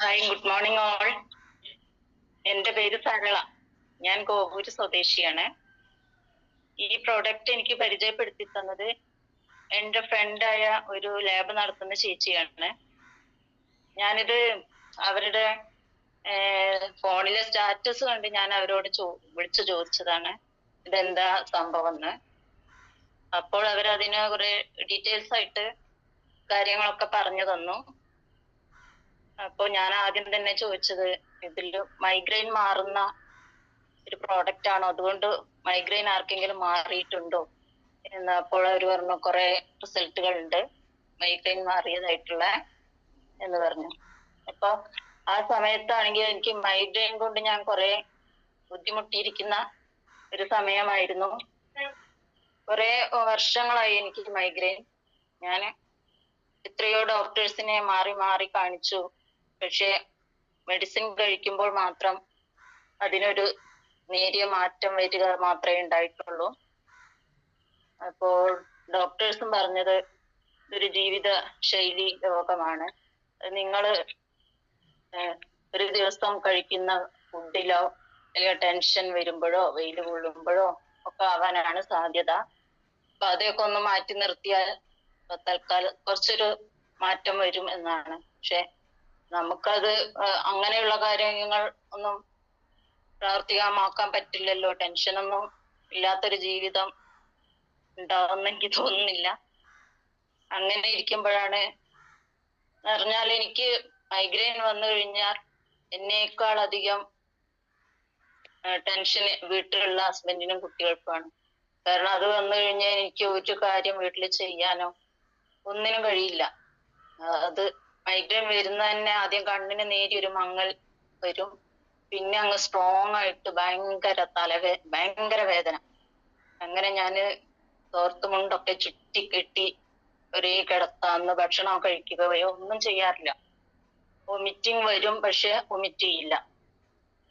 Hi good morning all എന്റെ പേര് സരള. ഞാൻ കോവൂര് സ്വദേശിയാണ്. ഈ പ്രോഡക്റ്റ് എനിക്ക് പരിചയപ്പെടുത്തി തന്നത് എന്റെ ഫ്രണ്ടായ ഒരു ലാബ് നടത്തുന്ന ചേച്ചിയാണ്. ഞാനിത് അവരുടെ ഫോണിലെ സ്റ്റാറ്റസ് കണ്ട് ഞാൻ അവരോട് ചോ വിളിച്ചു ചോദിച്ചതാണ്. ഇതെന്താ സംഭവം എന്ന് അപ്പോൾ അവരതിന് കുറെ ഡീറ്റെയിൽസ് ആയിട്ട് കാര്യങ്ങളൊക്കെ പറഞ്ഞു തന്നു. അപ്പൊ ഞാൻ ആദ്യം തന്നെ ചോദിച്ചത് ഇതിൽ മൈഗ്രെയിൻ മാറുന്ന ഒരു പ്രോഡക്റ്റ് ആണോ? അതുകൊണ്ട് മൈഗ്രെയിൻ ആർക്കെങ്കിലും മാറിയിട്ടുണ്ടോ? എന്ന് അപ്പോൾ അവർ പറഞ്ഞു കുറെ റിസൾട്ടുകൾ ഉണ്ട് മൈഗ്രെയിൻ മാറിയതായിട്ടുള്ള എന്ന് പറഞ്ഞു. അപ്പൊ ആ സമയത്താണെങ്കിൽ എനിക്ക് മൈഗ്രെയിൻ കൊണ്ട് ഞാൻ കുറെ ബുദ്ധിമുട്ടിയിരിക്കുന്ന ഒരു സമയമായിരുന്നു. കുറെ വർഷങ്ങളായി എനിക്ക് മൈഗ്രെയിൻ ഞാൻ എത്രയോ ഡോക്ടേഴ്സിനെ മാറി മാറി കാണിച്ചു. പക്ഷെ മെഡിസിൻ കഴിക്കുമ്പോൾ മാത്രം അതിനൊരു നേരിയ മാറ്റം വരിക മാത്രമേ ഉണ്ടായിട്ടുള്ളൂ. അപ്പോൾ ഡോക്ടേഴ്സും പറഞ്ഞത് ഒരു ജീവിത ശൈലി രോഗമാണ്. നിങ്ങൾ ഒരു ദിവസം കഴിക്കുന്ന ഫുഡിലോ അല്ലെങ്കിൽ ടെൻഷൻ വരുമ്പോഴോ വെയിൽ കൊള്ളുമ്പോഴോ ഒക്കെ ആവാനാണ് സാധ്യത. അപ്പൊ അതൊക്കെ ഒന്ന് മാറ്റി നിർത്തിയാൽ തൽക്കാലം കുറച്ചൊരു മാറ്റം വരും എന്നാണ്. പക്ഷെ നമുക്കത് അങ്ങനെയുള്ള കാര്യങ്ങൾ ഒന്നും പ്രാവർത്തികമാക്കാൻ പറ്റില്ലല്ലോ. ടെൻഷനൊന്നും ഇല്ലാത്തൊരു ജീവിതം ഉണ്ടാവുമെന്ന് എനിക്ക് തോന്നുന്നില്ല. അങ്ങനെ ഇരിക്കുമ്പോഴാണ് പറഞ്ഞാൽ എനിക്ക് മൈഗ്രെയിൻ വന്നു കഴിഞ്ഞാൽ എന്നേക്കാൾ അധികം ടെൻഷൻ വീട്ടിലുള്ള ഹസ്ബൻഡിനും കുട്ടികൾക്കുമാണ്. കാരണം അത് വന്നു കഴിഞ്ഞാൽ എനിക്ക് ഒരു കാര്യം വീട്ടിൽ ചെയ്യാനോ ഒന്നിനും കഴിയില്ല. അത് മൈഗ്രെയിൻ വരുന്ന തന്നെ ആദ്യം കണ്ണിന് നേരിയൊരു മങ്ങൽ വരും. പിന്നെ അങ്ങ് സ്ട്രോങ് ആയിട്ട് ഭയങ്കര തലവേ ഭയങ്കര വേദന. അങ്ങനെ ഞാൻ തോർത്തുമുണ്ടൊക്കെ ചുറ്റി കെട്ടി ഒരേ കിടത്താന്ന് ഭക്ഷണം കഴിക്കുകയോ ഒന്നും ചെയ്യാറില്ല. വൊമിറ്റിംഗ് വരും പക്ഷെ വൊമിറ്റ് ചെയ്യില്ല.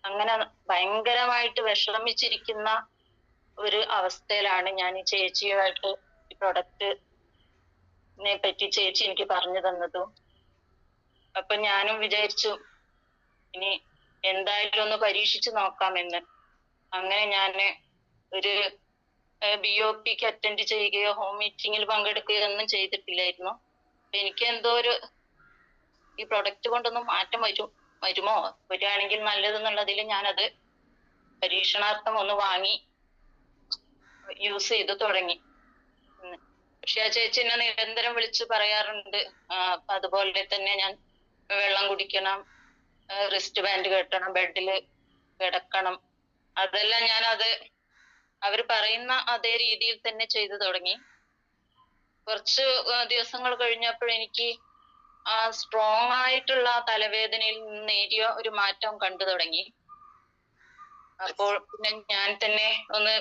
അങ്ങനെ ഭയങ്കരമായിട്ട് വിഷമിച്ചിരിക്കുന്ന ഒരു അവസ്ഥയിലാണ് ഞാൻ ഈ ചേച്ചിയുമായിട്ട് ഈ പ്രൊഡക്റ്റ് നെ പറ്റി ചേച്ചി എനിക്ക് പറഞ്ഞു തന്നതും. അപ്പൊ ഞാനും വിചാരിച്ചു ഇനി എന്തായാലും ഒന്ന് പരീക്ഷിച്ചു നോക്കാമെന്ന്. അങ്ങനെ ഞാൻ ഒരു ബി ഒ പിക്ക് അറ്റൻഡ് ചെയ്യുകയോ ഹോം മീറ്റിംഗിൽ പങ്കെടുക്കുകയോ ഒന്നും ചെയ്തിട്ടില്ലായിരുന്നു. എനിക്ക് എന്തോ ഒരു ഈ പ്രൊഡക്റ്റ് കൊണ്ടൊന്നും മാറ്റം വരും വരുമോ? വരികയാണെങ്കിൽ നല്ലതെന്നുള്ളതിൽ ഞാനത് പരീക്ഷണാർത്ഥം ഒന്ന് വാങ്ങി യൂസ് ചെയ്ത് തുടങ്ങി. പക്ഷെ ആ ചേച്ചി എന്നെ നിരന്തരം വിളിച്ച് പറയാറുണ്ട്. അപ്പൊ അതുപോലെ തന്നെ ഞാൻ വെള്ളം കുടിക്കണം റിസ്റ്റ് ബാൻഡ് കെട്ടണം ബെഡിൽ കിടക്കണം. അതെല്ലാം ഞാൻ അത് അവർ പറയുന്ന അതേ രീതിയിൽ തന്നെ ചെയ്തു തുടങ്ങി. കുറച്ച് ദിവസങ്ങൾ കഴിഞ്ഞപ്പോൾ എനിക്ക് ആ സ്ട്രോങ് ആയിട്ടുള്ള തലവേദനയിൽ നേരിയ ഒരു മാറ്റം കണ്ടു തുടങ്ങി. അപ്പോൾ പിന്നെ ഞാൻ തന്നെ ഒന്ന്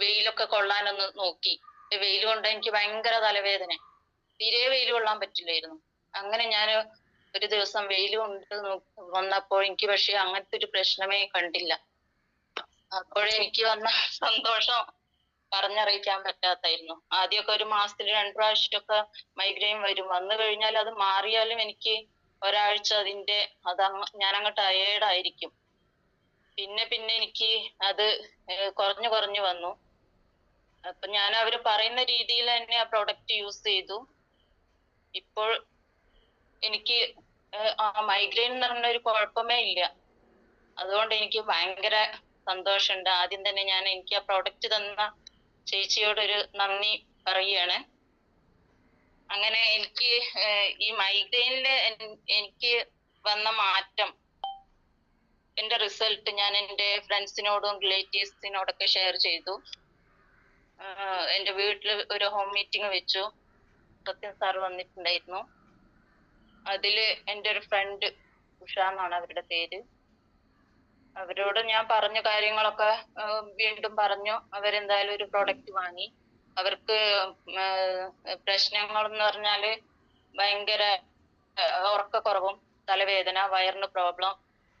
വെയിലൊക്കെ കൊള്ളാനൊന്ന് നോക്കി. വെയിൽ കൊണ്ട് എനിക്ക് ഭയങ്കര തലവേദന. തീരെ വെയിൽ കൊള്ളാൻ പറ്റില്ലായിരുന്നു. അങ്ങനെ ഞാൻ ഒരു ദിവസം വെയിൽ കൊണ്ട് വന്നപ്പോൾ എനിക്ക് പക്ഷെ അങ്ങനത്തെ ഒരു പ്രശ്നമേ കണ്ടില്ല. അപ്പോഴെനിക്ക് വന്ന സന്തോഷം പറഞ്ഞറിയിക്കാൻ പറ്റാത്തായിരുന്നു. ആദ്യമൊക്കെ ഒരു മാസത്തിൽ രണ്ട് പ്രാവശ്യമൊക്കെ മൈഗ്രെയിൻ വരും. വന്നു കഴിഞ്ഞാൽ അത് മാറിയാലും എനിക്ക് ഒരാഴ്ച അതിന്റെ അത് അങ്ങ് ടയേർഡായിരിക്കും പിന്നെ പിന്നെ എനിക്ക് അത് കുറഞ്ഞു കുറഞ്ഞു വന്നു. അപ്പൊ ഞാൻ അവർ പറയുന്ന രീതിയിൽ തന്നെ ആ പ്രോഡക്റ്റ് യൂസ് ചെയ്തു. ഇപ്പോൾ എനിക്ക് മൈഗ്രെയിൻ എന്ന് പറഞ്ഞ ഒരു കുഴപ്പമേ ഇല്ല. അതുകൊണ്ട് എനിക്ക് ഭയങ്കര സന്തോഷമുണ്ട്. ആദ്യം തന്നെ ഞാൻ എനിക്ക് ആ പ്രോഡക്റ്റ് തന്ന ചേച്ചിയോടൊരു നന്ദി പറയുകയാണ്. അങ്ങനെ എനിക്ക് ഈ മൈഗ്രെയിനിൽ എനിക്ക് വന്ന മാറ്റം എന്റെ റിസൾട്ട് ഞാൻ എന്റെ ഫ്രണ്ട്സിനോടും റിലേറ്റീവ്സിനോടൊക്കെ ഷെയർ ചെയ്തു. എന്റെ വീട്ടിൽ ഒരു ഹോം മീറ്റിംഗ് വെച്ചു. സത്യം സാർ വന്നിട്ടുണ്ടായിരുന്നു. അതിൽ എന്റെ ഒരു ഫ്രണ്ട് ഉഷ എന്നാണ് അവരുടെ പേര്. അവരോട് ഞാൻ പറഞ്ഞ കാര്യങ്ങളൊക്കെ വീണ്ടും പറഞ്ഞു. അവരെന്തായാലും ഒരു പ്രോഡക്റ്റ് വാങ്ങി. അവർക്ക് പ്രശ്നങ്ങൾ എന്ന് പറഞ്ഞാൽ ഭയങ്കര ഉറക്കക്കുറവും തലവേദന വയറിന് പ്രോബ്ലം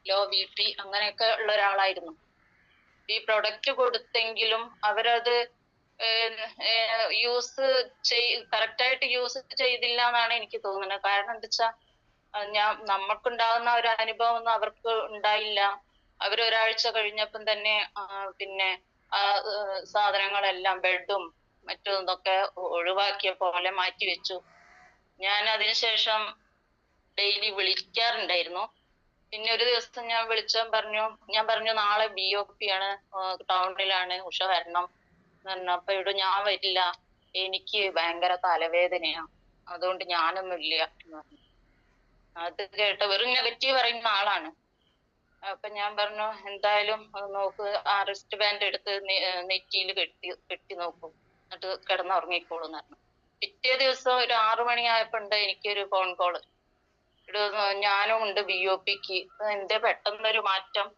ലോ ബി പി അങ്ങനെയൊക്കെ ഉള്ള ഒരാളായിരുന്നു. ഈ പ്രൊഡക്റ്റ് കൊടുത്തെങ്കിലും അവരത് യൂസ് ചെയ് കറക്റ്റ് ആയിട്ട് യൂസ് ചെയ്തില്ല എന്നാണ് എനിക്ക് തോന്നുന്നത്. കാരണം എന്താ വെച്ചാ ഞാൻ നമുക്കുണ്ടാകുന്ന ഒരു അനുഭവം ഒന്നും അവർക്ക് ഉണ്ടായില്ല. അവർ ഒരാഴ്ച കഴിഞ്ഞപ്പം തന്നെ പിന്നെ സാധനങ്ങളെല്ലാം ബെഡും മറ്റും ഇതൊക്കെ ഒഴിവാക്കിയ പോലെ മാറ്റി വെച്ചു. ഞാൻ അതിനുശേഷം ഡെയിലി വിളിക്കാറുണ്ടായിരുന്നു. പിന്നെ ഒരു ദിവസം ഞാൻ വിളിച്ചാൽ പറഞ്ഞു ഞാൻ പറഞ്ഞു നാളെ ബി ഒ പി ആണ് ടൗണിലാണ് ഉഷ വരണം. പറഞ്ഞു അപ്പൊ ഇവിടെ ഞാൻ വരില്ല. എനിക്ക് ഭയങ്കര തലവേദനയാ. അതുകൊണ്ട് ഞാനും ഇല്ല എന്ന് പറഞ്ഞു. അത് കേട്ട വെറും നെഗറ്റീവ് പറയുന്ന ആളാണ്. അപ്പൊ ഞാൻ പറഞ്ഞു എന്തായാലും നോക്ക് ആ റിസ്റ്റ് ബാൻഡ് എടുത്ത് നെറ്റിയിൽ കെട്ടി കെട്ടി നോക്കൂ. എന്നിട്ട് കിടന്നുറങ്ങിക്കോളൂ എന്ന് പറഞ്ഞു. പിറ്റേ ദിവസം ഒരു ആറു മണിയായപ്പോണ്ട് എനിക്കൊരു ഫോൺ കോൾ. ഞാനും ഉണ്ട് ബി ഒ പിക്ക് എന്റെ പെട്ടെന്നൊരു മാറ്റം?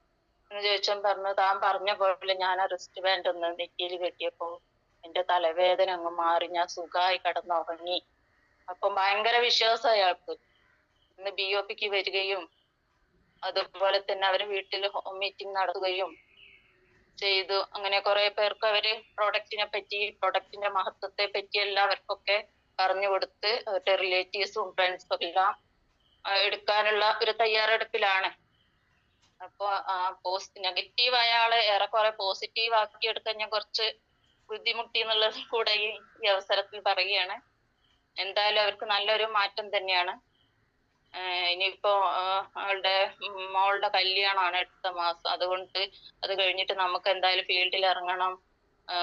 ചോദിച്ചാൽ പറഞ്ഞു താൻ പറഞ്ഞ പോലെ ഞാൻ ആ റിസ്റ്റ് ഒന്ന് നെറ്റിയിൽ കെട്ടിയപ്പോ എന്റെ തലവേദന അങ്ങ് മാറി ഞാൻ സുഖമായി കിടന്നുറങ്ങി. അപ്പം ഭയങ്കര വിശ്വാസം അയാൾക്ക്. ഇന്ന് ബി ഒ പിക്ക് വരികയും അതുപോലെ തന്നെ അവർ വീട്ടിൽ ഹോം മീറ്റിംഗ് നടത്തുകയും ചെയ്തു. അങ്ങനെ കുറെ പേർക്ക് അവർ പ്രൊഡക്റ്റിനെ പറ്റി പ്രൊഡക്റ്റിന്റെ മഹത്വത്തെ പറ്റി എല്ലാവർക്കൊക്കെ പറഞ്ഞു കൊടുത്ത് അവരുടെ റിലേറ്റീവ്സും ഫ്രണ്ട്സും എല്ലാം എടുക്കാനുള്ള ഒരു തയ്യാറെടുപ്പിലാണ്. അപ്പൊ ആ നെഗറ്റീവ് അയാളെ ഏറെക്കുറെ പോസിറ്റീവ് ആക്കി എടുക്കാൻ ഞാൻ കുറച്ച് ബുദ്ധിമുട്ടി എന്നുള്ളത് കൂടെ ഈ ഈ അവസരത്തിൽ പറയുകയാണ്. എന്തായാലും അവർക്ക് നല്ലൊരു മാറ്റം തന്നെയാണ്. ഇനിയിപ്പോ അവളുടെ മോളുടെ കല്യാണമാണ് അടുത്ത മാസം. അതുകൊണ്ട് അത് കഴിഞ്ഞിട്ട് നമുക്ക് എന്തായാലും ഫീൽഡിൽ ഇറങ്ങണം.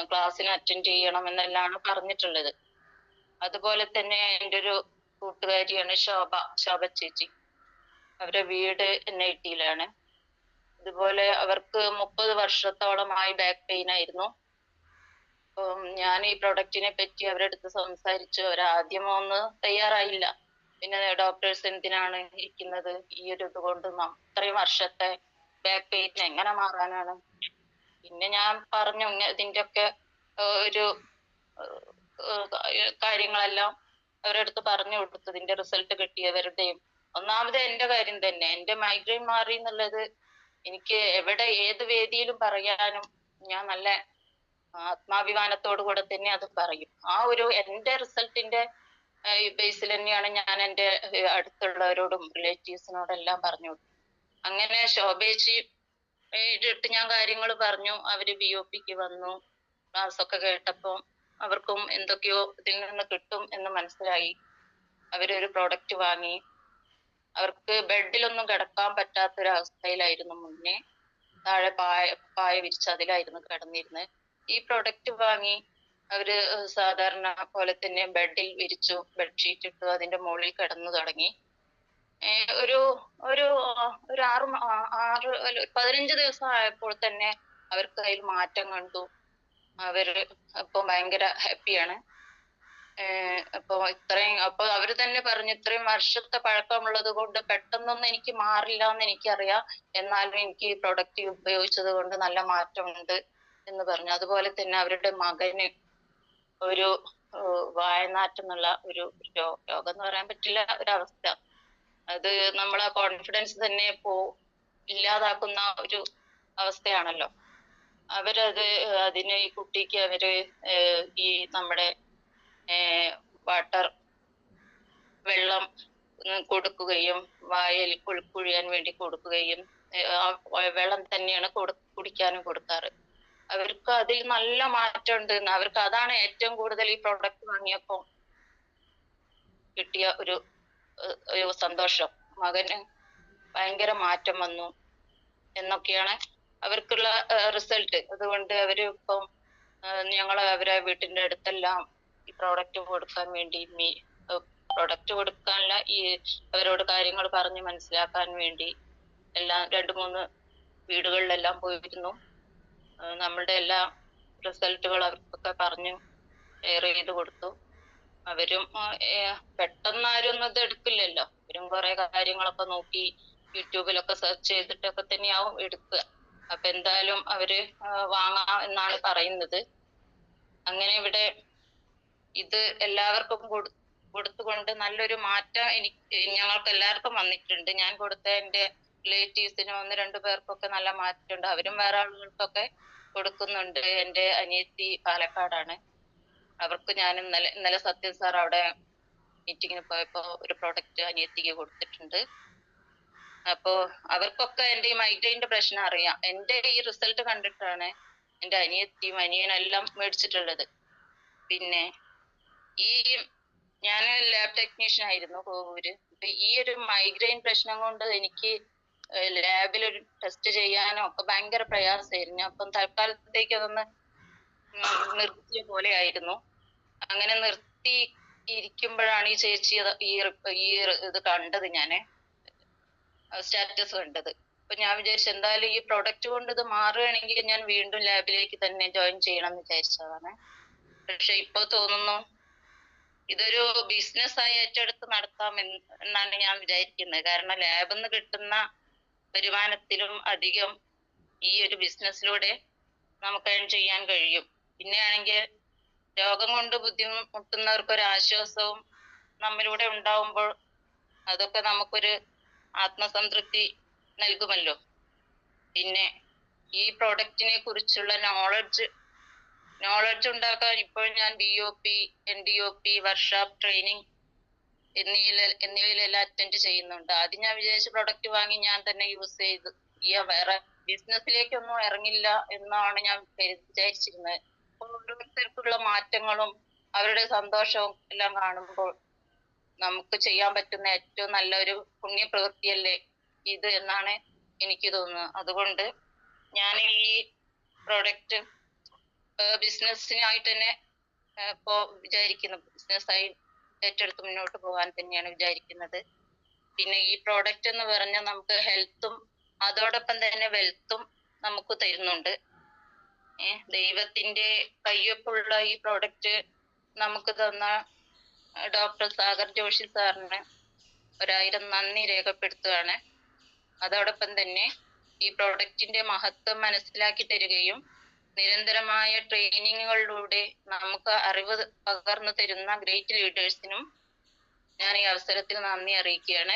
ക്ലാസ്സിന് അറ്റൻഡ് ചെയ്യണം എന്നെല്ലാമാണ് പറഞ്ഞിട്ടുള്ളത്. അതുപോലെ തന്നെ എന്റെ ഒരു കൂട്ടുകാരിയാണ് ശോഭ ശോഭ ചേച്ചി. അവരുടെ വീട് എൻ ഐ ടിയിലാണ് ഇതുപോലെ അവർക്ക് മുപ്പത് വർഷത്തോളമായി ബാക്ക് പെയിൻ ആയിരുന്നു. അപ്പം ഞാൻ ഈ പ്രൊഡക്റ്റിനെ പറ്റി അവരുടെ അടുത്ത് സംസാരിച്ചു അവർ ആദ്യമോ ഒന്ന് തയ്യാറായില്ല. പിന്നെ ഡോക്ടേഴ്സ് എന്തിനാണ് ഇരിക്കുന്നത്? ഈ ഒരു ഇത് കൊണ്ട് അത്രയും വർഷത്തെ ബാക്ക് പെയിൻ എങ്ങനെ മാറാനാണ്? പിന്നെ ഞാൻ പറഞ്ഞു ഇതിന്റെ ഒക്കെ ഒരു കാര്യങ്ങളെല്ലാം അവരുടെ അടുത്ത് പറഞ്ഞു കൊടുത്തു. ഇതിന്റെ റിസൾട്ട് കിട്ടിയവരുടെയും. ഒന്നാമത് എന്റെ കാര്യം തന്നെ. എന്റെ മൈഗ്രെയിൻ മാറി എന്നുള്ളത് എനിക്ക് എവിടെ ഏത് വേദിയിലും പറയാനും ഞാൻ നല്ല ആത്മാഭിമാനത്തോടു കൂടെ തന്നെ അത് പറയും. ആ ഒരു എന്റെ റിസൾട്ടിന്റെ ബേസിൽ തന്നെയാണ് ഞാൻ എന്റെ അടുത്തുള്ളവരോടും റിലേറ്റീവ്സിനോടും എല്ലാം പറഞ്ഞു അങ്ങനെ ശോഭേച്ചി ഇട്ട് ഞാൻ കാര്യങ്ങൾ പറഞ്ഞു. അവർ ബി ഒ പിക്ക് വന്നു. ക്ലാസ് ഒക്കെ കേട്ടപ്പോൾ അവർക്കും എന്തൊക്കെയോ ഇതിൽ നിന്ന് കിട്ടും എന്ന് മനസ്സിലായി. അവരൊരു പ്രോഡക്റ്റ് വാങ്ങി. അവർക്ക് ബെഡിലൊന്നും കിടക്കാൻ പറ്റാത്ത ഒരു അവസ്ഥയിലായിരുന്നു മുന്നേ. താഴെ പായ പായ വിരിച്ച് അതിലായിരുന്നു കിടന്നിരുന്നത്. ഈ പ്രൊഡക്റ്റ് വാങ്ങി അവർ സാധാരണ പോലെ തന്നെ ബെഡിൽ വിരിച്ചു ബെഡ്ഷീറ്റ് ഇട്ടു അതിന്റെ മുകളിൽ കിടന്നു തുടങ്ങി. ഒരു ഒരു ഒരു ആറ് ആറ് പതിനഞ്ച് ദിവസം ആയപ്പോൾ തന്നെ അവർക്ക് അതിൽ മാറ്റം കണ്ടു. അവർ ഇപ്പൊ ഭയങ്കര ഹാപ്പിയാണ് അപ്പൊ ഇത്രയും അപ്പൊ അവർ തന്നെ പറഞ്ഞു ഇത്രയും വർഷത്തെ പഴക്കമുള്ളത് കൊണ്ട് പെട്ടെന്നൊന്നും എനിക്ക് മാറില്ല എന്ന് എനിക്കറിയാം. എന്നാലും എനിക്ക് ഈ പ്രൊഡക്റ്റ് ഉപയോഗിച്ചത് കൊണ്ട് നല്ല മാറ്റമുണ്ട് എന്ന് പറഞ്ഞു. അതുപോലെ തന്നെ അവരുടെ മകന് ഒരു വായനാറ്റം എന്നുള്ള ഒരു രോഗം എന്ന് പറയാൻ പറ്റില്ല ഒരവസ്ഥ. അത് നമ്മളെ കോൺഫിഡൻസ് തന്നെ പോ ഇല്ലാതാക്കുന്ന ഒരു അവസ്ഥയാണല്ലോ. അവരത് അതിന് ഈ കുട്ടിക്ക് അവർ ഈ നമ്മുടെ വാട്ടർ വെള്ളം കൊടുക്കുകയും വായിൽ കുഴിയാൻ വേണ്ടി കൊടുക്കുകയും വെള്ളം തന്നെയാണ് കൊടു കുടിക്കാനും കൊടുക്കാറ്. അവർക്ക് അതിൽ നല്ല മാറ്റം ഉണ്ട് അവർക്ക് അതാണ് ഏറ്റവും കൂടുതൽ ഈ പ്രോഡക്റ്റ് വാങ്ങിയപ്പോ കിട്ടിയ ഒരു ഒരു സന്തോഷം. മകന് ഭയങ്കര മാറ്റം വന്നു എന്നൊക്കെയാണ് അവർക്കുള്ള റിസൾട്ട് അതുകൊണ്ട് അവർ ഇപ്പം ഞങ്ങൾ അവരെ വീട്ടിന്റെ അടുത്തെല്ലാം ഈ പ്രോഡക്റ്റ് കൊടുക്കാൻ വേണ്ടി മീ പ്രൊഡക്റ്റ് കൊടുക്കാനുള്ള ഈ അവരോട് കാര്യങ്ങൾ പറഞ്ഞ് മനസ്സിലാക്കാൻ വേണ്ടി എല്ലാം രണ്ട് മൂന്ന് വീടുകളിലെല്ലാം പോയിരുന്നു. നമ്മളുടെ എല്ലാ റിസൾട്ടുകൾ അവർക്കൊക്കെ പറഞ്ഞു ഷെയർ ചെയ്ത് കൊടുത്തു. അവരും പെട്ടെന്ന് ആരും ഒന്നും എടുക്കില്ലല്ലോ. അവരും കുറെ കാര്യങ്ങളൊക്കെ നോക്കി യൂട്യൂബിലൊക്കെ സെർച്ച് ചെയ്തിട്ടൊക്കെ തന്നെയാവും എടുക്കുക. അപ്പൊ എന്തായാലും അവർ വാങ്ങാം എന്നാണ് പറയുന്നത്. അങ്ങനെ ഇവിടെ ഇത് എല്ലാവർക്കും കൊടു കൊടുത്തുകൊണ്ട് നല്ലൊരു മാറ്റം എനിക്ക് ഞങ്ങൾക്ക് എല്ലാവർക്കും വന്നിട്ടുണ്ട്. ഞാൻ കൊടുത്ത എന്റെ റിലേറ്റീവ്സിനും ഒന്ന് രണ്ടു പേർക്കൊക്കെ നല്ല മാറ്റമുണ്ട്. അവരും വേറെ ആളുകൾക്കൊക്കെ കൊടുക്കുന്നുണ്ട്. എന്റെ അനിയത്തി പാലക്കാടാണ്. അവർക്ക് ഞാൻ ഇന്നലെ ഇന്നലെ സത്യൻ സാർ അവിടെ മീറ്റിങ്ങിന് പോയപ്പോൾ ഒരു പ്രോഡക്റ്റ് അനിയത്തിക്ക് കൊടുത്തിട്ടുണ്ട്. അപ്പോ അവർക്കൊക്കെ എന്റെ ഈ മൈഗ്രെയിന്റെ പ്രശ്നം അറിയാം. എന്റെ ഈ റിസൾട്ട് കണ്ടിട്ടാണ് എന്റെ അനിയത്തിയും അനിയനും എല്ലാം മേടിച്ചിട്ടുള്ളത്. പിന്നെ ഈ ഞാൻ ലാബ് ടെക്നീഷ്യൻ ആയിരുന്നു കോവൂര്. ഈ ഒരു മൈഗ്രെയിൻ പ്രശ്നം കൊണ്ട് എനിക്ക് ലാബിൽ ഒരു ടെസ്റ്റ് ചെയ്യാനോ ഒക്കെ ഭയങ്കര പ്രയാസമായിരുന്നു. അപ്പം തൽക്കാലത്തേക്ക് അതൊന്ന് നിർത്തിയ പോലെ ആയിരുന്നു അങ്ങനെ നിർത്തി ഇരിക്കുമ്പോഴാണ് ഈ ചേച്ചി ഈ ഈ ഇത് കണ്ടത് ഞാൻ. സ്റ്റാറ്റസ് കണ്ടത്. അപ്പൊ ഞാൻ വിചാരിച്ചു എന്തായാലും ഈ പ്രൊഡക്റ്റ് കൊണ്ട് ഇത് മാറുകയാണെങ്കിൽ ഞാൻ വീണ്ടും ലാബിലേക്ക് തന്നെ ജോയിൻ ചെയ്യണം എന്ന് വിചാരിച്ചതാണ്. പക്ഷെ ഇപ്പൊ തോന്നുന്നു ഇതൊരു ബിസിനസ് ആയി ഏറ്റെടുത്ത് നടത്താം എന്നാണ് ഞാൻ വിചാരിക്കുന്നത്. കാരണം ലാബിൽ നിന്ന് കിട്ടുന്ന വരുമാനത്തിലും അധികം ഈ ഒരു ബിസിനസ്സിലൂടെ നമുക്ക് ഏൺ ചെയ്യാൻ കഴിയും. പിന്നെയാണെങ്കിൽ രോഗം കൊണ്ട് ബുദ്ധിമുട്ടുന്നവർക്ക് ഒരു ആശ്വാസവും നമ്മളിലൂടെ ഉണ്ടാവുമ്പോൾ അതൊക്കെ നമുക്കൊരു ആത്മസംതൃപ്തി നൽകുമല്ലോ. പിന്നെ ഈ പ്രോഡക്റ്റിനെ കുറിച്ചുള്ള നോളജ് നോളജ് ഉണ്ടാക്കാൻ ഇപ്പോൾ ഞാൻ B O P N D O P workshop training എന്നിവയിൽ എന്നിവയിലെല്ലാം അറ്റൻഡ് ചെയ്യുന്നുണ്ട്. ആദ്യം ഞാൻ വിചാരിച്ച പ്രൊഡക്റ്റ് വാങ്ങി ഞാൻ തന്നെ യൂസ് ചെയ്ത്. ഈ വേറെ ബിസിനസ്സിലേക്കൊന്നും ഇറങ്ങില്ല എന്നാണ് ഞാൻ വിചാരിച്ചിരുന്നത്. ഓരോരുത്തർക്കുള്ള മാറ്റങ്ങളും അവരുടെ സന്തോഷവും എല്ലാം കാണുമ്പോൾ നമുക്ക് ചെയ്യാൻ പറ്റുന്ന ഏറ്റവും നല്ലൊരു പുണ്യപ്രവൃത്തിയല്ലേ ഇത് എന്നാണ് എനിക്ക് തോന്നുന്നത്. അതുകൊണ്ട് ഞാൻ ഈ പ്രോഡക്റ്റ് ബിസിനസ്സിനായിട്ട് തന്നെ ഇപ്പോ വിചാരിക്കുന്നു. ബിസിനസ്സായി ഏറ്റെടുത്ത് മുന്നോട്ട് പോകാൻ തന്നെയാണ് വിചാരിക്കുന്നത്. പിന്നെ ഈ പ്രോഡക്റ്റ് എന്ന് പറഞ്ഞാൽ നമുക്ക് ഹെൽത്തും അതോടൊപ്പം തന്നെ വെൽത്തും നമുക്ക് തരുന്നുണ്ട്. ദൈവത്തിന്റെ കയ്യൊപ്പുള്ള ഈ പ്രോഡക്റ്റ് നമുക്ക് തന്ന ഡോക്ടർ സാഗർ ജോഷി സാറിന് ഒരായിരം നന്ദി രേഖപ്പെടുത്തുകയാണ്. അതോടൊപ്പം തന്നെ ഈ പ്രോഡക്റ്റിന്റെ മഹത്വം മനസ്സിലാക്കി തരികയും നിരന്തരമായ ട്രെയിനിങ്ങുകളിലൂടെ നമുക്ക് അറിവ് പകർന്നു തരുന്ന ഗ്രേറ്റ് ലീഡേഴ്സിനും ഞാൻ ഈ അവസരത്തിൽ നന്ദി അറിയിക്കുകയാണ്.